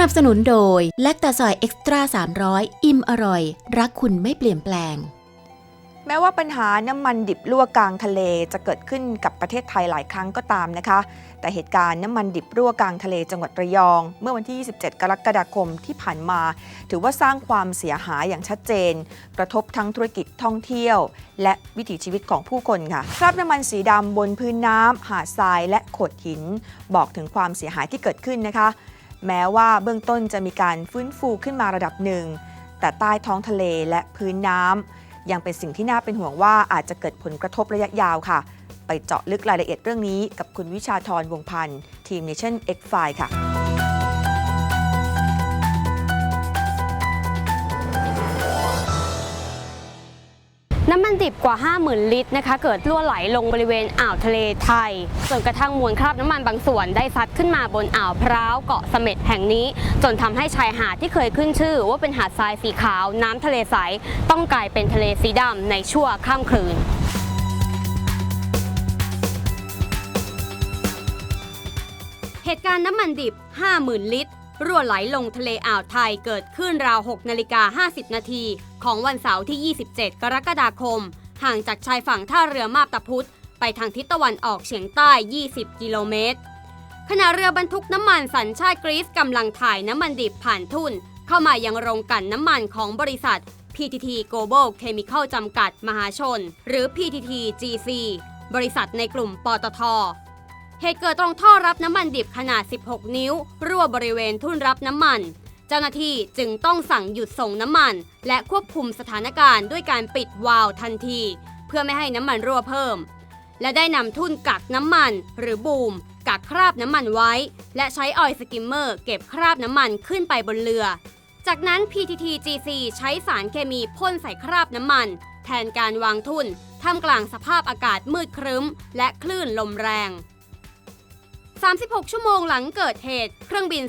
นับสนุนโดยแลคตาซอยเอ็กซ์ตร้า300 อิ่มอร่อย รักคุณไม่เปลี่ยนแปลง แม้ว่าปัญหาน้ำมันดิบรั่วกลางทะเลจะเกิดขึ้นกับประเทศไทยหลายครั้งก็ตามนะคะ แต่เหตุการณ์น้ำมันดิบรั่วกลางทะเลจังหวัดระยอง เมื่อวันที่ 27 กรกฎาคมที่ผ่านมา ถือว่าสร้างความเสียหายอย่างชัดเจน กระทบทั้งธุรกิจท่องเที่ยว และวิถีชีวิตของผู้คนค่ะคราบน้ำมันสีดำบนพื้นน้ำหาดทรายและโขดหิน บอกถึงความเสียหายที่เกิดขึ้นนะคะ แม้ว่าเบื้องต้นจะมีการฟื้นฟูขึ้นมาระดับหนึ่ง แต่ใต้ท้องทะเลและพื้นน้ำยังเป็นสิ่งที่น่าเป็นห่วงว่าอาจจะเกิดผลกระทบระยะยาวค่ะ ไปเจาะลึกรายละเอียดเรื่องนี้กับคุณวิชาธรวงพันธ์ทีม Nation X File ค่ะ น้ำมันดิบกว่า 50,000 ลิตรนะคะเกิดรั่วไหลลงบริเวณอ่าวทะเลไทยจนกระทั่งมวลคราบน้ำมันบางส่วนได้ซัดขึ้นมาบนอ่าวพร้าวเกาะเสม็ดแห่งนี้ จนทำให้ชายหาดที่เคยขึ้นชื่อ ว่าเป็นหาดทรายสีขาวน้ำทะเลใสต้องกลายเป็นทะเลสีดำในชั่วข้ามคืนเหตุการณ์น้ำมันดิบ 50,000 ลิตร รั่วไหลลงทะเลอ่าวไทยเกิดขึ้นราว 6 นาฬิกา 50 นาทีของวันเสาร์ที่ 27 กรกฎาคม ห่างจากชายฝั่งท่าเรือมาบตาพุธไปทางทิศตะวันออกเฉียงใต้ 20 กิโลเมตร ขณะเรือบรรทุกน้ำมันสัญชาติกรีซกำลังถ่ายน้ำมันดิบผ่านทุ่น เข้ามายังโรงกลั่นน้ำมันของบริษัท PTT Global Chemical จำกัด มหาชน หรือ PTT GC บริษัทในกลุ่มปตท เหตุเกิดตรงท่อรับน้ำมันดิบขนาด 16 นิ้ว รั่วบริเวณทุ่นรับน้ำมัน เจ้าหน้าที่จึงต้องสั่งหยุดส่งน้ำมัน และควบคุมสถานการณ์ด้วยการปิดวาล์วทันที เพื่อไม่ให้น้ำมันรั่วเพิ่ม และได้นำทุ่นกักน้ำมัน หรือบูมกักคราบน้ำมันไว้ และใช้ออยล์สกิมเมอร์เก็บคราบน้ำมันขึ้นไปบนเรือ จากนั้น PTT GC ใช้สารเคมีพ่นใส่คราบน้ำมัน แทนการวางทุ่นท่ามกลางสภาพอากาศมืดครึ้ม และคลื่นลมแรง 36 ชั่วโมงหลังเกิดเหตุ เครื่องบิน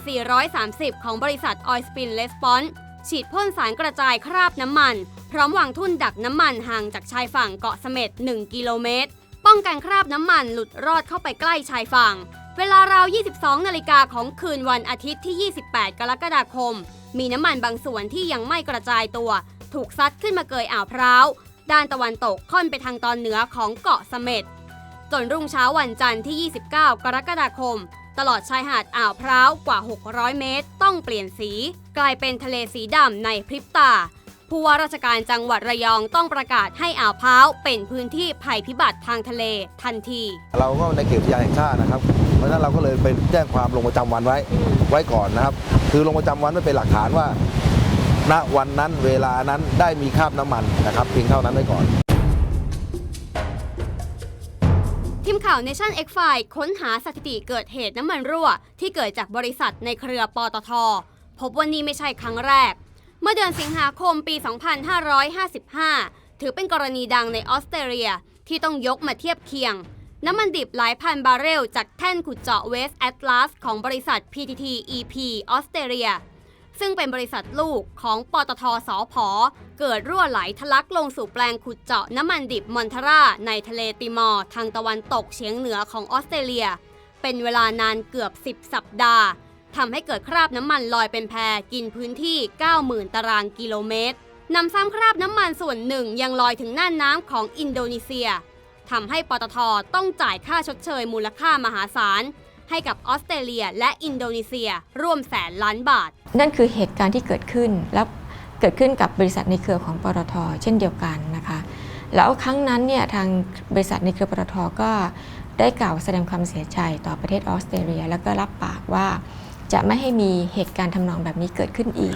430 ของบริษัท Oil Spin Response ฉีดพ่นสารกระจายคราบน้ำมัน พร้อมวางทุ่นดักน้ำมันห่างจากชายฝั่งเกาะเสม็ด 1 กิโลเมตร ป้องกันคราบน้ำมันหลุดรอดเข้าไปใกล้ชายฝั่ง เวลาราว 22 นาฬิกาของคืนวันอาทิตย์ที่ 28 กรกฎาคม มีน้ำมันบางส่วนที่ยังไม่กระจายตัว ถูกซัดขึ้นมาเกยอ่าวพร้าว ด้านตะวันตกค่อนไปทางตอนเหนือของเกาะเสม็ด จนรุ่งเช้าวันจันทร์ที่ 29 กรกฎาคม ตลอดชายหาดอ่าวพร้าวกว่า 600 เมตร ต้องเปลี่ยนสี กลายเป็นทะเลสีดำในพริบตา ผู้ว่าราชการจังหวัดระยองต้องประกาศให้อ่าวพร้าวเป็นพื้นที่ภัยพิบัติทางทะเลทันที เราก็ในเขตอุทยานแห่งชาตินะครับ เพราะฉะนั้นเราก็เลยไปแจ้งความลงประจำวันไว้ไว้ก่อนนะครับ คือลงประจำวันไว้เป็นหลักฐานว่า ณวันนั้นเวลานั้นได้มีคราบน้ำมันนะครับเพียงเท่านั้นไว้ก่อน ทีมข่าว Nation X File ค้นหาสถิติเกิดเหตุน้ำมันรั่ว ที่เกิดจากบริษัทในเครือปตท พบว่านี่ไม่ใช่ครั้งแรก เมื่อเดือนสิงหาคมปี 2555 ถือเป็นกรณีดังในออสเตรเลียที่ต้องยกมาเทียบเคียง น้ำมันดิบหลายพันบาร์เรลจากแท่นขุดเจาะเวสต์แอตลาสของบริษัท PTT EP ออสเตรเลีย ซึ่งเป็นบริษัทลูกของปตทสอพอเกิดรั่วไหลทะลักลงสู่แปลงขุดเจาะน้ำมันดิบมอนทาราในทะเลติมอร์ทางตะวันตกเฉียงเหนือของออสเตรเลีย เป็นเวลานานเกือบ 10 สัปดาห์ทำให้เกิดคราบน้ำมันลอยเป็นแพกินพื้นที่ 90,000 ตารางกิโลเมตรนำซ้ำคราบน้ำมันส่วนหนึ่งยังลอยถึงน่านน้ำของอินโดนีเซียทำให้ปตทต้องจ่ายค่าชดเชยมูลค่ามหาศาล ให้กับออสเตรเลีย และอินโดนีเซียร่วมแสนล้านบาท นั่นคือเหตุการณ์ที่เกิดขึ้นแล้วเกิดขึ้นกับบริษัทในเครือของปตทเช่นเดียวกันนะคะ แล้วครั้งนั้นเนี่ยทางบริษัทในเครือปตทก็ได้กล่าวแสดงความเสียใจต่อประเทศออสเตรเลีย แล้วก็รับปากว่าจะไม่ให้มีเหตุการณ์ทำนองแบบนี้เกิดขึ้นอีก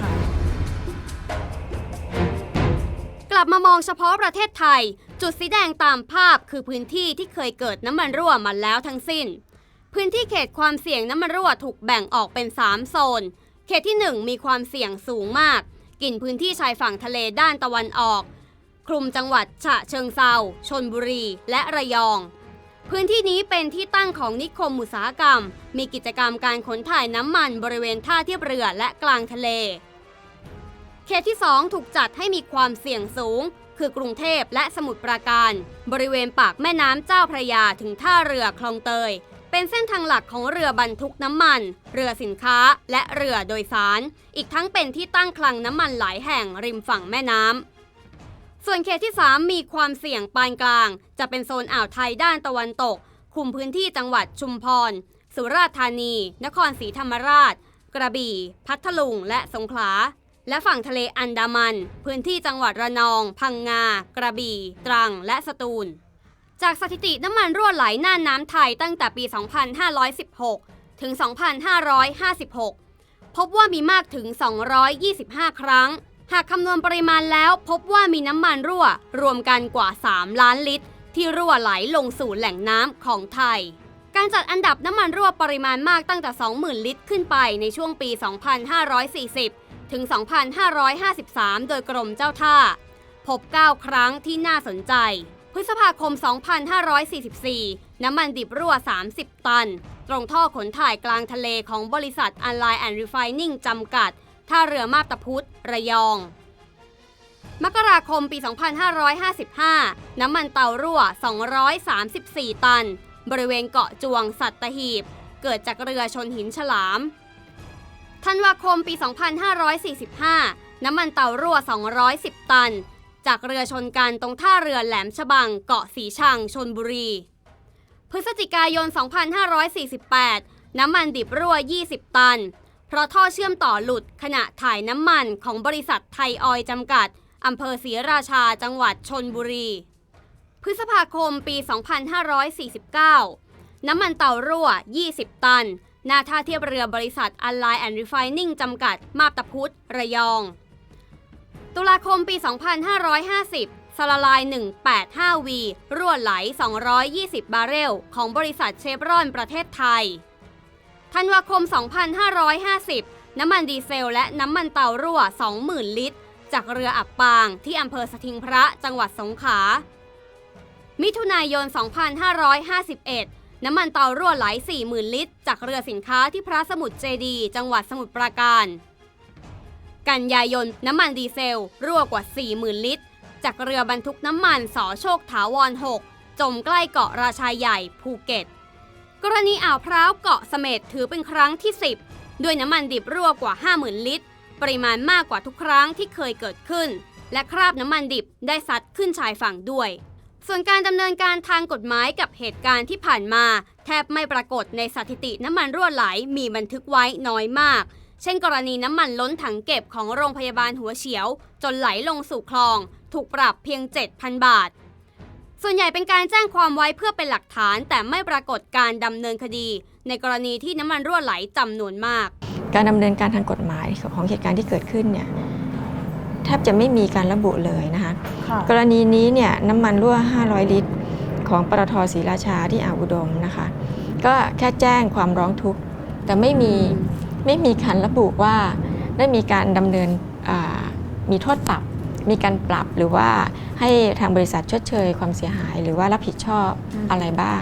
กลับมามองเฉพาะประเทศไทย จุดสีแดงตามภาพคือพื้นที่ที่เคยเกิดน้ำมันรั่วมาแล้วทั้งสิ้น พื้นที่เขตความเสี่ยงน้ำมันรั่วถูกแบ่งออกเป็น 3 โซน เขตที่ 1 มีความเสี่ยงสูงมาก กินพื้นที่ชายฝั่งทะเลด้านตะวันออก คลุมจังหวัดฉะเชิงเซาชนบุรี และระยอง พื้นที่นี้เป็นที่ตั้งของนิคมอุตสาหกรรม มีกิจกรรมการขนถ่ายน้ำมันบริเวณท่าเทียบเรือและกลางทะเล เขตที่ 2 ถูกจัดให้มีความเสี่ยงสูง คือกรุงเทพและสมุทรปราการ บริเวณปากแม่น้ำเจ้าพระยาถึงท่าเรือคลองเตย เป็นเส้นทางหลักของเรือบรรทุกน้ำมัน เรือสินค้า และเรือโดยสาร อีกทั้งเป็นที่ตั้งคลังน้ำมันหลายแห่งริมฝั่งแม่น้ำ ส่วนเขตที่ 3 มีความเสี่ยงปานกลาง จะเป็นโซนอ่าวไทยด้านตะวันตก คุมพื้นที่จังหวัดชุมพร สุราษฎร์ธานี นครศรีธรรมราช กระบี่ พัทลุง และสงขลา และฝั่งทะเลอันดามัน พื้นที่จังหวัดระนอง พังงา กระบี่ ตรัง และสตูล จากสถิติน้ำมันรั่วไหลน่านน้ำไทยตั้งแต่ปี 2516 ถึง 2556 พบว่ามีมากถึง 225 ครั้ง หากคำนวณปริมาณแล้วพบว่ามีน้ำมันรั่ว รวมกันกว่า 3 ล้านลิตร ที่รั่วไหลลงสู่แหล่งน้ำของไทย การจัดอันดับน้ำมันรั่วปริมาณมากตั้งแต่ 20,000 ลิตรขึ้นไปในช่วงปี 2540 ถึง 2553 โดยกรมเจ้าท่า พบ 9 ครั้งที่น่าสนใจ ฤษภาคม 2544 น้ำมันดิบรั่ว 30 ตัน ตรงท่อขนถ่ายกลางทะเลของบริษัท a l i and Refining จำกัด ท่าเรือมาบตาพุธระยอง มกราคมปี 2555 น้ำมันเตารั่ว 234 ตัน บริเวณเกาะจวงสัตหีบ เกิดจากเรือชนหินฉลาม ธันวาคมปี 2545 น้ำมันเตารั่ว 210 ตัน จากเรือชนกันตรงท่าเรือแหลมฉบังเกาะสีชังชนบุรี พฤศจิกายน 2548 น้ำมันดิบรั่ว 20 ตัน เพราะท่อเชื่อมต่อหลุดขณะถ่ายน้ำมันของบริษัทไทยออยจำกัดอำเภอศรีราชาจังหวัดชนบุรี พฤษภาคมปี 2549 น้ำมันเต่ารั่ว 20 ตัน หน้าท่าเทียบเรือบริษัท a l i and Refining จำกัด มาบตาพุธระยอง ตุลาคมปี 2550สลาลาย 185V รั่วไหล 220 บาร์เรล ของบริษัทเชฟรอนประเทศไทย ธันวาคม 2550 น้ำมันดีเซลและน้ำมันเตารั่ว 20,000 ลิตร จากเรืออับปางที่อำเภอสทิงพระจังหวัดสงขลา มิถุนายน 2551 น้ำมันเตารั่วไหล 40,000 ลิตร จากเรือสินค้าที่พระสมุทรเจดี จังหวัดสมุทรปราการ กันยายนน้ำมันดีเซล รั่วกว่า 40,000 ลิตร จากเรือบรรทุกน้ำมันสอโชคถาวร 6 จมใกล้เกาะราชาใหญ่ภูเก็ต กรณีอ่าวพร้าวเกาะเสม็ดถือเป็นครั้งที่ 10 ด้วยน้ำมันดิบรั่วกว่า 50,000 ลิตร ปริมาณมากกว่าทุกครั้งที่เคยเกิดขึ้น และคราบน้ำมันดิบได้ซัดขึ้นชายฝั่งด้วย ส่วนการดำเนินการทางกฎหมายกับเหตุการณ์ที่ผ่านมา แทบไม่ปรากฏในสถิติน้ำมันรั่วไหลมีบันทึกไว้น้อยมาก เช่นกรณีน้ำมันล้นถังเก็บของโรงพยาบาลหัวเฉียว จนไหลลงสู่คลอง ถูกปรับเพียง 7,000 บาท ส่วนใหญ่เป็นการแจ้งความไว้เพื่อเป็นหลักฐาน แต่ไม่ปรากฏการดำเนินคดี ในกรณีที่น้ำมันรั่วไหลจำนวนมาก การดำเนินการทางกฎหมายของเหตุการณ์ที่เกิดขึ้นเนี่ยแทบจะไม่มีการระบุเลยนะคะค่ะกรณีนี้เนี่ยน้ำมันรั่ว 500 ลิตร ของปตทศรีราชาที่อ่าวอุดมนะคะ ก็แค่แจ้งความร้องทุกข์แต่ไม่มี ไม่มีการระบุว่าได้มีการดำเนินอ่ามีโทษปรับมีการปรับหรือว่าให้ทางบริษัทชดเชยความเสียหาย หรือว่ารับผิดชอบอะไรบ้าง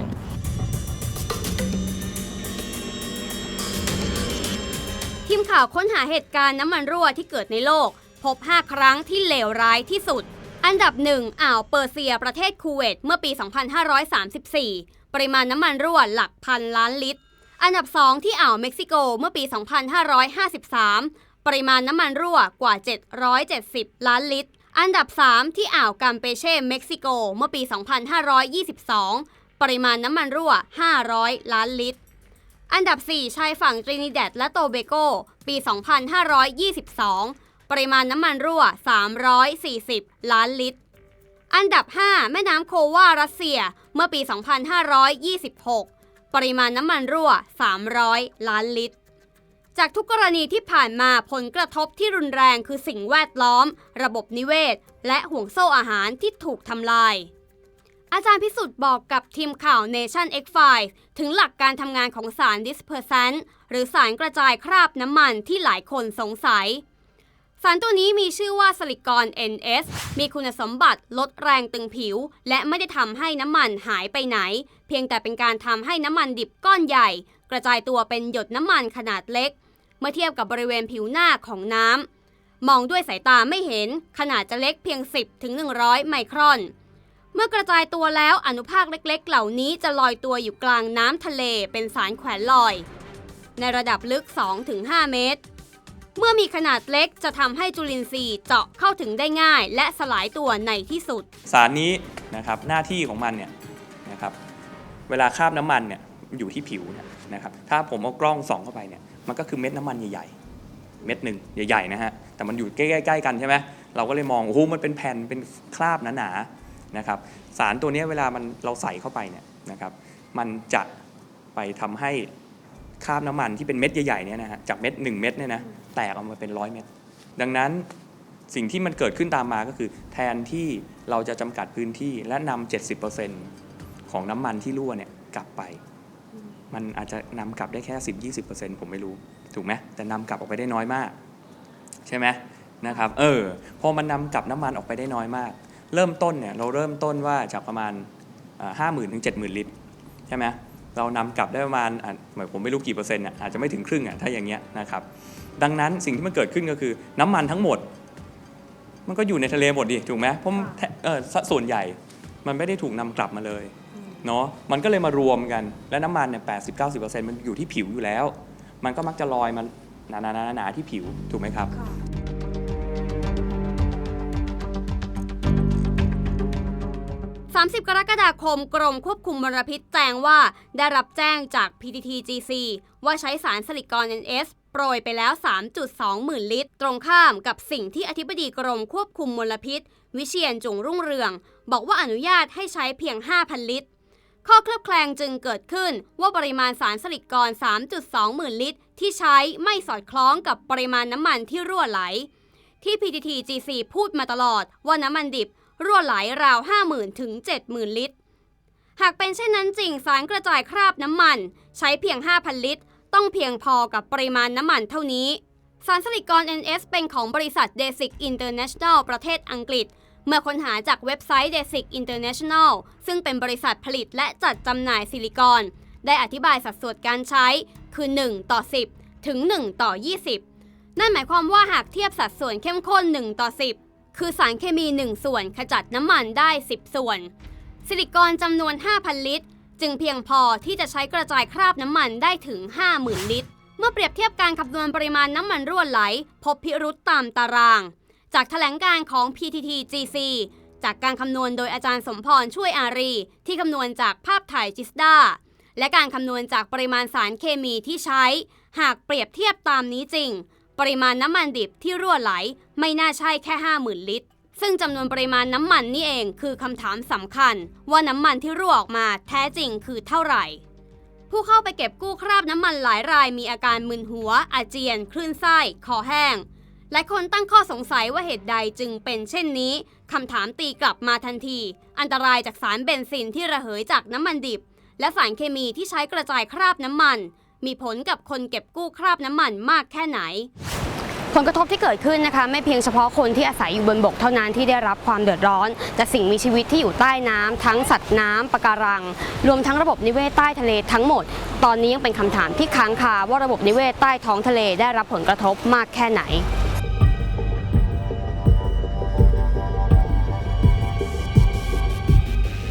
ทีมข่าวค้นหาเหตุการณ์น้ำมันรั่วที่เกิดในโลก พบ 5 ครั้งที่เลวร้ายที่สุด อันดับ 1 อ่าวเปอร์เซียประเทศคูเวตเมื่อปี 2534 ปริมาณน้ำมันรั่วหลักพันล้านลิตร อันดับ 2 ที่อ่าวเม็กซิโกเมื่อปี 2553 ปริมาณน้ำมันรั่วกว่า 770 ล้านลิตร อันดับ 3 ที่อ่าวกัมเปเช่เม็กซิโกเมื่อปี 2522 ปริมาณน้ำมันรั่ว 500 ล้านลิตร อันดับ 4 ชายฝั่งตรินิแดดและโตเบโกปี 2522 ปริมาณน้ำมันรั่ว 340 ล้านลิตร อันดับ 5 แม่น้ำโควารัสเซียเมื่อปี 2526 ปริมาณน้ำมันรั่ว 300 ล้านลิตร จากทุกกรณีที่ผ่านมาผลกระทบที่รุนแรงคือสิ่งแวดล้อม ระบบนิเวศ และห่วงโซ่อาหารที่ถูกทำลาย อาจารย์พิสุทธิ์บอกกับทีมข่าว Nation X Files ถึงหลักการทำงานของสาร dispersant หรือสารกระจายคราบน้ำมันที่หลายคนสงสัย สารตัวนี้มีชื่อว่าสลิกอน NS มีคุณสมบัติลดแรงตึงผิว และไม่ได้ทำให้น้ำมันหายไปไหน เพียงแต่เป็นการทำให้น้ำมันดิบก้อนใหญ่ กระจายตัวเป็นหยดน้ำมันขนาดเล็ก เมื่อเทียบกับบริเวณผิวหน้าของน้ำมองด้วยสายตาไม่เห็นขนาดจะเล็กเพียง 10-100 ไมครอน เมื่อกระจายตัวแล้วอนุภาคเล็กๆ เหล่านี้จะลอยตัวอยู่กลางน้ำทะเลเป็นสารแขวนลอย ในระดับลึก 2-5 เมตร เมื่อมีขนาดเล็กจะทำให้จุลินทรีย์เจาะเข้าถึงได้ง่าย และสลายตัวในที่สุด สารนี้นะครับหน้าที่ของมันเนี่ยนะครับเวลาคราบน้ำมันเนี่ยอยู่ที่ผิวเนี่ยนะครับถ้าผมเอากล้องส่องเข้าไปเนี่ยมันก็คือเม็ดน้ำมันใหญ่ๆ เม็ดหนึ่งใหญ่ๆนะฮะแต่มันอยู่ใกล้ๆกันใช่ไหมเราก็เลยมองโอ้โหมันเป็นแผ่นเป็นคราบหนาๆนะครับสารตัวนี้เวลามันเราใส่เข้าไปเนี่ยนะครับมันจะไปทำให้คราบน้ำมันที่เป็นเม็ดใหญ่ๆเนี่ยนะฮะจากเม็ดหนึ่งเม็ดเนี่ยนะ แตกออกมาเป็นร้อยเม็ดดังนั้นสิ่งที่มันเกิดขึ้นตามมาก็คือ แทนที่เราจะจำกัดพื้นที่และนำ70%ของน้ำมันที่รั่วเนี่ยกลับไป มันอาจจะนำกลับได้แค่ 10-20%ผมไม่รู้ ถูกไหมแต่นำกลับออกไปได้น้อยมาก ใช่ไหมนะครับ เออ พอมันนำกลับน้ำมันออกไปได้น้อยมาก เริ่มต้นเนี่ยเราเริ่มต้นว่าจากประมาณห้าหมื่นถึงเจ็ดหมื่นลิตรใช่ไหมเรานำกลับได้ประมาณเหมือนผมไม่รู้กี่เปอร์เซ็นต์อะอาจจะไม่ถึงครึ่งอะถ้าอย่างเงี้ยนะครับ ดังนั้นสิ่งที่มันเกิดขึ้นก็คือน้ำมันทั้งหมด มันก็อยู่ในทะเลหมดดิถูกไหมเพราะมันแทเออสส่วนใหญ่มันไม่ได้ถูกนำกลับมาเลยเนาะมันก็เลยมารวมกันและน้ำมันเนี่ยแปดสิบเก้าสิบเปอร์เซ็นต์มันอยู่ที่ผิวอยู่แล้ว มันก็มักจะลอยมาหนาๆหนาๆที่ผิวถูกไหมครับ30 กรกฎาคมกรมควบคุมมลพิษแจ้งว่าได้รับแจ้งจาก PTTGC ว่าใช้สารสลิดกร NS โปรยไปแล้ว 3.2 หมื่นลิตร ตรงข้ามกับสิ่งที่อธิบดีกรมควบคุมมลพิษ วิเชียนจุงรุ่งเรือง บอกว่าอนุญาตให้ใช้เพียง 5,000 ลิตร ข้อเคลือบแคลงจึงเกิดขึ้นว่าปริมาณสารสลิดกร 3.2 หมื่นลิตร ที่ใช้ไม่สอดคล้องกับปริมาณน้ำมันที่รั่วไหล ที่ PTTGC พูดมาตลอดว่าน้ำมันดิบรั่วไหลราว 50,000 ถึง 70,000 ลิตร หากเป็นเช่นนั้นจริงสารกระจายคราบน้ำมัน ใช้เพียง 5,000 ลิตร ต้องเพียงพอกับปริมาณน้ำมันเท่านี้ สารสลิดกร NS เป็นของบริษัท Desic International ประเทศอังกฤษ เมื่อค้นหาจากเว็บไซต์ Desic International ซึ่งเป็นบริษัทผลิตและจัดจำหน่ายซิลิคอนได้อธิบายสัดส่วนการใช้คือ 1 ต่อ 10 ถึง 1 ต่อ 20 นั่นหมายความว่าหากเทียบสัดส่วนเข้มข้น 1 ต่อ 10 คือสารเคมี 1 ส่วนขจัดน้ำมันได้ 10 ส่วน ซิลิคอนจำนวน 5,000 ลิตร จึงเพียงพอที่จะใช้กระจายคราบน้ำมันได้ถึง 50,000 ลิตร เมื่อเปรียบเทียบการคำนวณปริมาณน้ำมันรั่วไหล พบพิรุษตามตาราง จากแถลงการของ PTTGC จากการคำนวณโดยอาจารย์สมพรช่วยอารี ที่คำนวณจากภาพถ่ายจิสดาและการคำนวณจากปริมาณสารเคมีที่ใช้ หากเปรียบเทียบตามนี้จริง ปริมาณน้ำมันดิบที่รั่วไหล ไม่น่าใช่แค่ 50,000 ลิตร ซึ่งจำนวนปริมาณน้ำมันนี่เองคือคำถามสำคัญ ว่าน้ำมันที่รั่วออกมาแท้จริงคือเท่าไหร่ ผู้เข้าไปเก็บกู้คราบน้ำมันหลายรายมีอาการมึนหัว อาเจียน คลื่นไส้คอแห้งหลายคนตั้งข้อสงสัยว่าเหตุใดจึงเป็นเช่นนี้คำถามตีกลับมาทันที อันตรายจากสารเบนซินที่ระเหยจากน้ำมันดิบ และสารเคมีที่ใช้กระจายคราบน้ำมัน มีผลกับคนเก็บกู้คราบน้ำมันมากแค่ไหน ผลกระทบที่เกิดขึ้นนะคะ ไม่เพียงเฉพาะคนที่อาศัยอยู่บนบกเท่านั้นที่ได้รับความเดือดร้อน แต่สิ่งมีชีวิตที่อยู่ใต้น้ำทั้งสัตว์น้ำปะการัง รวมทั้งระบบนิเวศใต้ทะเลทั้งหมด ตอนนี้ยังเป็นคำถามที่ค้างคาว่าระบบนิเวศใต้ท้องทะเลได้รับผลกระทบมากแค่ไหน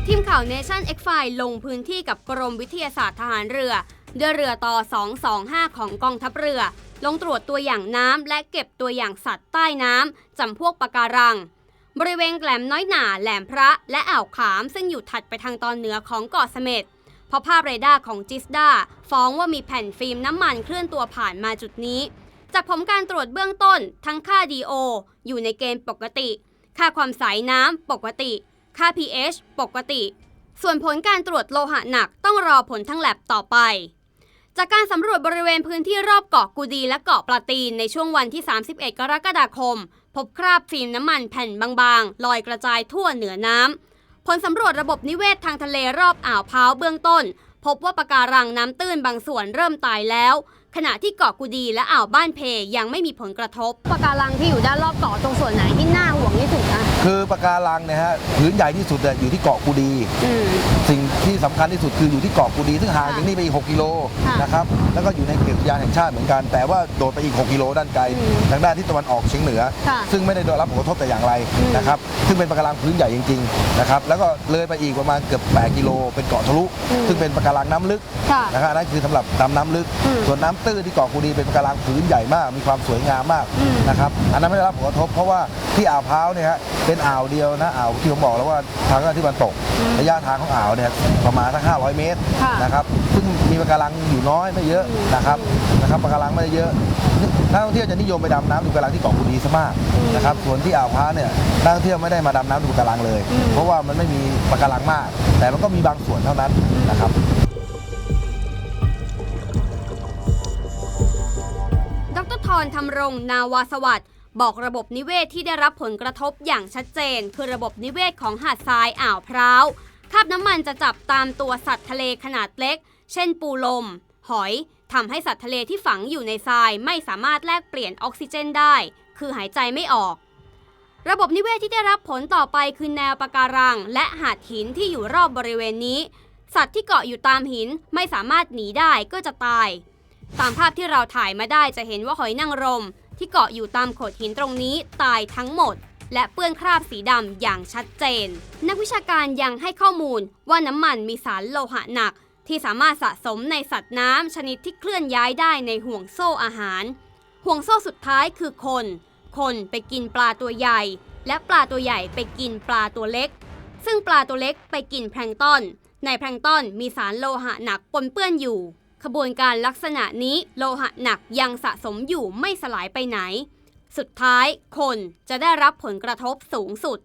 ทีมข่าว Nation X File ลงพื้นที่กับกรมวิทยาศาสตร์ทหารเรือ ด้วยเรือต่อ 225 ของกองทัพเรือ ลงตรวจตัวอย่างน้ำและเก็บตัวอย่างสัตว์ใต้น้ำจำพวกปะการัง บริเวณแหลมน้อยหนาแหลมพระและอ่าวขาม ซึ่งอยู่ถัดไปทางตอนเหนือของเกาะเสม็ดเพราะภาพเรดาร์ของจิสดาฟ้องว่ามีแผ่นฟิล์มน้ำมันเคลื่อนตัวผ่านมาจุดนี้ จากผลการตรวจเบื้องต้น ทั้งค่า DO อยู่ในเกณฑ์ปกติ ค่าความใสน้ำปกติ ค่า pH ปกติ ส่วนผลการตรวจโลหะหนักต้องรอผลทั้งแลบต่อไป จากการสำรวจบริเวณพื้นที่รอบเกาะกูดีและเกาะปลาตีนในช่วงวันที่ 31 กรกฎาคม พบคราบฟิล์มน้ำมันแผ่นบางๆ ลอยกระจายทั่วเหนือน้ำผลสำรวจระบบนิเวศทางทะเลรอบอ่าวพร้าวเบื้องต้น พบว่าปะการังน้ำตื้นบางส่วนเริ่มตายแล้ว ขณะที่เกาะกูดีและอ่าวบ้านเพยังไม่มีผลกระทบปะการังที่อยู่ด้านรอบเกาะตรงส่วนไหนที่น่าห่วงที่สุดนะ คือปะการังเนี่ยฮะพื้นใหญ่ที่สุดเนี่ยอยู่ที่เกาะกูดี อืม สิ่งที่สำคัญที่สุดคืออยู่ที่เกาะกูดี ซึ่งห่างค่ะจากนี่ไปอีก 6 กิโลค่ะนะครับแล้วก็อยู่ในเขตอุทยานแห่งชาติเหมือนกัน แต่ว่าโดดไปอีก 6 กิโลด้านไกล อืมทางด้านที่ตะวันออกเฉียงเหนือ ค่ะซึ่งไม่ได้ได้รับผลกระทบแต่อย่างไรอืม นะครับซึ่งเป็นปะการังพื้นใหญ่จริงๆนะครับแล้วก็เลยไปอีกประมาณเกือบ 8 กิโล เป็นเกาะทะลุอืมซึ่งเป็นปะการังน้ำลึก ค่ะ นะครับอันนั่นคือสำหรับดำน้ำลึก อืมส่วนน้ำตื้นที่เกาะกูดีเป็นปะการังพื้นใหญ่มาก มีความสวยงามมากอืมนะครับ อันนั้นไม่ได้รับผลกระทบเพราะว่าที่อ่าวพร้าวเนี่ยฮะเป็นอ่าวเดียวนะอ่าวที่ผมบอกแล้วว่าทางด้านที่มันตกระยะทางของอ่าวเนี่ยประมาณสัก500 เมตรค่ะนะครับซึ่งมีปะการังอยู่น้อยไม่เยอะนะครับนะครับปะการังไม่ได้เยอะนักท่องเที่ยวจะนิยมไปดำน้ำดูปะการังที่เกาะกูดีซะมากนะครับส่วนที่อ่าวพร้าวเนี่ยนักท่องเที่ยวไม่ได้มาดำน้ำดูปะการังเลย เพราะว่ามันไม่มีปะการังมาก แต่มันก็มีบางส่วนเท่านั้นนะครับดรทรธรรมรงค์นาวาสวัสดิ์ บอกระบบนิเวศที่ได้รับผลกระทบอย่างชัดเจน คือระบบนิเวศของหาดทรายอ่าวพร้าวคราบน้ำมันจะจับตามตัวสัตว์ทะเลขนาดเล็ก เช่นปูลม หอยทำให้สัตว์ทะเลที่ฝังอยู่ในทรายไม่สามารถแลกเปลี่ยนออกซิเจนได้ คือหายใจไม่ออก ระบบนิเวศที่ได้รับผลต่อไปคือแนวปะการัง และหาดหินที่อยู่รอบบริเวณนี้ สัตว์ที่เกาะอยู่ตามหินไม่สามารถหนีได้ก็จะตาย ตามภาพที่เราถ่ายมาได้จะเห็นว่าหอยนางรม ที่เกาะอยู่ตามโขดหินตรงนี้ตายทั้งหมด และเปื้อนคราบสีดำอย่างชัดเจน นักวิชาการยังให้ข้อมูลว่าน้ำมันมีสารโลหะหนัก ที่สามารถสะสมในสัตว์น้ำชนิดที่เคลื่อนย้ายได้ในห่วงโซ่อาหาร ห่วงโซ่สุดท้ายคือคน คนไปกินปลาตัวใหญ่ และปลาตัวใหญ่ไปกินปลาตัวเล็ก ซึ่งปลาตัวเล็กไปกินแพลงต้นในแพลงต้นมีสารโลหะหนักปนเปื้อนอยู่ ขบวนการลักษณะนี้โลหะหนักยังสะสมอยู่ไม่สลายไปไหน สุดท้ายคนจะได้รับผลกระทบสูงสุด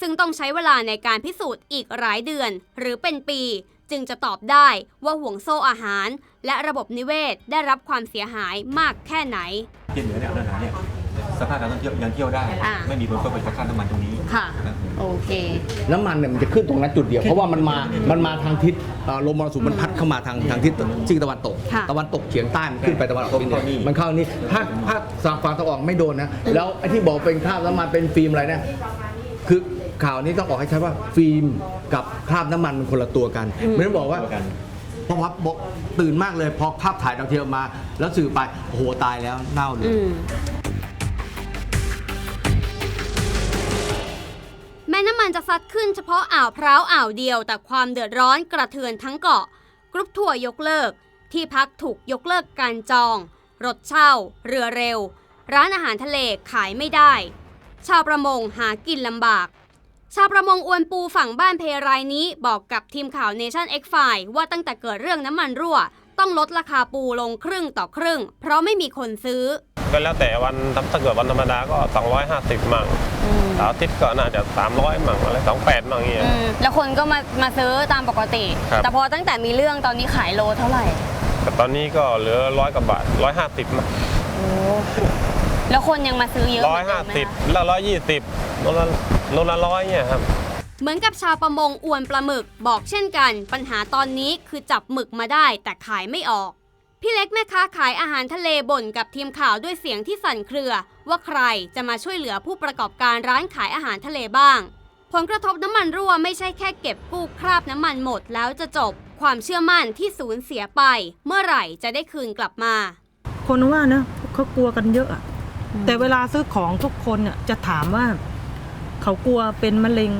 ซึ่งต้องใช้เวลาในการพิสูจน์อีกหลายเดือน หรือเป็นปี จึงจะตอบได้ว่าห่วงโซ่อาหาร และระบบนิเวศได้รับความเสียหายมากแค่ไหนที่เหนือเนี่ยอาหารเนี่ย สภาพการท่องเที่ยวยังเที่ยวได้ อ่า ไม่มีผลกระทบจากค่าน้ำมันตรงนี้ค่ะ นะ โอเค น้ำมันเนี่ยมันจะขึ้นตรงนั้นจุดเดียว เพราะว่ามันมา มันมาทางทิศเอ่อลมมรสุมมันพัดเข้ามาทางทางทิศซีกตะวันตก ค่ะตะวันตกเฉียงใต้มันขึ้นไปตะวันออกเฉียงเหนือเข้านี่มันเข้านี่ถ้าถ้าฝั่งฝั่งตะวันออกไม่โดนนะ แล้วไอ้ที่บอกเป็นคราบน้ำมันเป็นฟิล์มอะไรเนี่ยคือข่าวนี้ต้องออกให้ชัดว่าฟิล์มกับคราบน้ำมันมันคนละตัวกันไม่ได้บอกว่า ตัวกันพอพับบอกตื่นมากเลยพอภาพถ่ายดาวเทียมมา แล้วสื่อไปโอ้โหตายแล้วเน่าเลย อืมันจะซัดขึ้นเฉพาะอ่าวพร้าวอ่าวเดียว แต่ความเดือดร้อนกระเทือนทั้งเกาะ กรุ๊ปทัวร์ยกเลิก ที่พักถูกยกเลิกการจอง รถเช่า เรือเร็ว ร้านอาหารทะเลขายไม่ได้ ชาวประมงหากินลำบาก ชาวประมงอวนปูฝั่งบ้านเพรายนี้บอกกับทีมข่าว Nation X File ว่าตั้งแต่เกิดเรื่องน้ำมันรั่ว ต้องลดราคาปูลงครึ่งต่อครึ่ง เพราะไม่มีคนซื้อ ก็แล้วแต่วันถ้าเกิดวันธรรมดาก็ 250 มั่งเสาร์อาทิตย์ก็น่าจะ 300 มั่งอะไร28 มั่งเงี้ยอืมแล้วคนก็มามาซื้อตามปกติ ครับ แต่พอตั้งแต่มีเรื่องตอนนี้ขายโลเท่าไหร่ แต่ตอนนี้ก็เหลือร้อยกว่าบาท150มั้งแล้วคนยังมาซื้อเยอะเหมือนเดิมไหมคะ150แล้ว120โลละโลละร้อยเนี่ยครับ เหมือนกับชาวประมงอวนปลาหมึกบอกเช่นกัน ปัญหาตอนนี้คือจับหมึกมาได้แต่ขายไม่ออก พี่เล็กแม่ค้าขายอาหารทะเลบ่นกับทีมข่าวด้วยเสียงที่สั่นเครือ ว่าใครจะมาช่วยเหลือผู้ประกอบการร้านขายอาหารทะเลบ้าง ผลกระทบน้ำมันรั่วไม่ใช่แค่เก็บกู้คราบน้ำมันหมดแล้วจะจบ ความเชื่อมั่นที่สูญเสียไป เมื่อไหร่จะได้คืนกลับมา คนว่านะเขากลัวกันเยอะอะแต่เวลาซื้อของทุกคนเนี่ยจะถามว่า เขากลัวเป็นมะเร็ง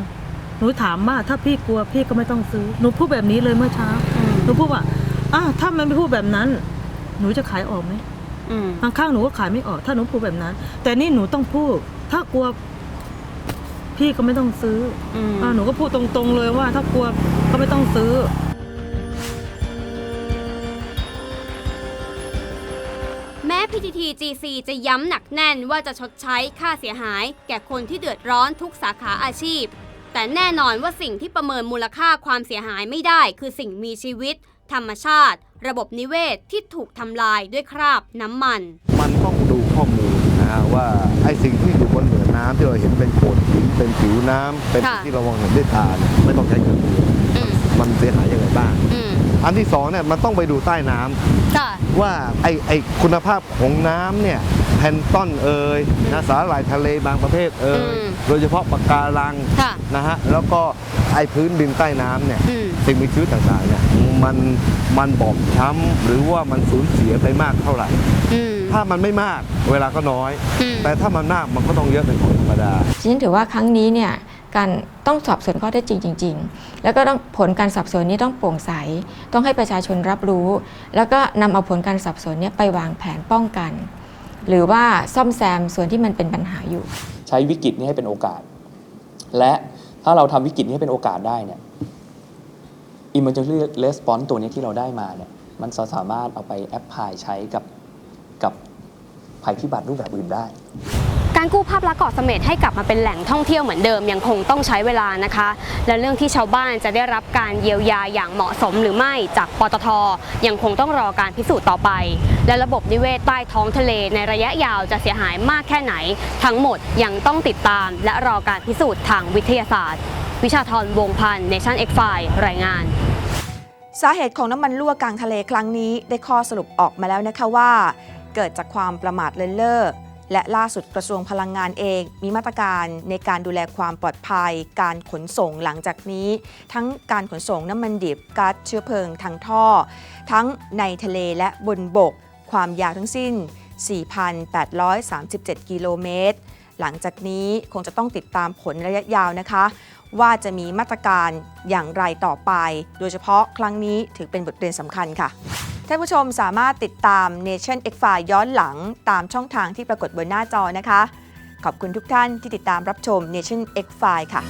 หนูถามว่าถ้าพี่กลัวพี่ก็ไม่ต้องซื้อ หนูพูดแบบนี้เลยเมื่อเช้า หนูพูดว่าอ้าวถ้ามันไม่พูดแบบนั้น หนูจะขายออกไหมอืมบางครั้งหนูก็ขายไม่ออก ถ้าหนูพูดแบบนั้น แต่นี่หนูต้องพูด ถ้ากลัว พี่ก็ไม่ต้องซื้ออืมอ่าหนูก็พูดตรงๆเลยว่า ถ้ากลัวก็ไม่ต้องซื้อแม้ PTT GC จะย้ำหนักแน่นว่าจะชดใช้ค่าเสียหาย แก่คนที่เดือดร้อนทุกสาขาอาชีพ แต่แน่นอนว่าสิ่งที่ประเมินมูลค่าความเสียหายไม่ได้ คือสิ่งมีชีวิต ธรรมชาติ ระบบนิเวศที่ถูกทำลายด้วยคราบน้ำมัน มันต้องดูข้อมูลนะฮะว่าไอ้สิ่งที่อยู่บนเหนือน้ำที่เราเห็นเป็นโขดหินเป็นผิวน้ำเป็นค่ะ ที่เรามองเห็นด้วยตาเนี่ยไม่ต้องใช้เครื่องมืออืมมันเสียหายยังไงบ้าง อืมอันที่สองเนี่ยมันต้องไปดูใต้น้ำค่ะ ว่าไอ้ไอ้คุณภาพของน้ำเนี่ย แพลนต้อนเอ่ยนะสาหร่ายทะเลบางประเภทเอ่ยอืมโดยเฉพาะปะการังค่ะนะฮะแล้วก็ไอพื้นดินใต้น้ำเนี่ยอืมสิ่งมีชีวิตต่างๆเนี่ยมันมันบอบช้ำหรือว่ามันสูญเสียไปมากเท่าไหร่อืมถ้ามันไม่มากเวลาก็น้อยอืมแต่ถ้ามันมากมันก็ต้องเยอะเป็นของธรรมดาฉะนั้นถือว่าครั้งนี้เนี่ยการต้องสอบสวนข้อเท็จจริงจริง ๆ แล้วก็ต้องผลการสอบสวนนี้ต้องโปร่งใส ต้องให้ประชาชนรับรู้ แล้วก็นำเอาผลการสอบสวนเนี้ไปวางแผนป้องกัน หรือว่าซ่อมแซมส่วนที่มันเป็นปัญหาอยู่ ใช้วิกฤตนี้ให้เป็นโอกาส และถ้าเราทำวิกฤตนี้ให้เป็นโอกาสได้เนี่ย emergency response ตัวนี้ที่เราได้มาเนี่ย มันสามารถเอาไปแอปพลายใช้กับกับภัยพิบัติรูปแบบอื่นได้ การกู้ภาพลักษณ์เกาะเสม็ดให้กลับมาเป็นแหล่งท่องเที่ยวเหมือนเดิมยังคงต้องใช้เวลานะคะ และเรื่องที่ชาวบ้านจะได้รับการเยียวยาอย่างเหมาะสมหรือไม่จากปตท ยังคงต้องรอการพิสูจน์ต่อไป และระบบนิเวศใต้ท้องทะเลในระยะยาวจะเสียหายมากแค่ไหน ทั้งหมดยังต้องติดตาม และรอการพิสูจน์ทางวิทยาศาสตร์ วิชาธรวงพันธ์เนชั่นเอ็กไฟรายงานสาเหตุของน้ำมันรั่วกลางทะเลครั้งนี้ได้ข้อสรุปออกมาแล้วนะคะว่า เกิดจากความประมาทเลินเล่อ และล่าสุดกระทรวงพลังงานเองมีมาตรการในการดูแลความปลอดภัย การขนส่งหลังจากนี้ ทั้งการขนส่งน้ำมันดิบก๊าซเชื้อเพลิงทางท่อ ทั้งในทะเลและบนบก ความยาวทั้งสิ้น 4,837 กิโลเมตร หลังจากนี้คงจะต้องติดตามผลระยะยาวนะคะ ว่าจะมีมาตรการอย่างไรต่อไป โดยเฉพาะครั้งนี้ถือเป็นบทเรียนสำคัญค่ะ ท่านผู้ชมสามารถติดตาม Nation X File ย้อนหลังตามช่องทางที่ปรากฏบนหน้าจอนะคะ ขอบคุณทุกท่านที่ติดตามรับชม Nation X File ค่ะ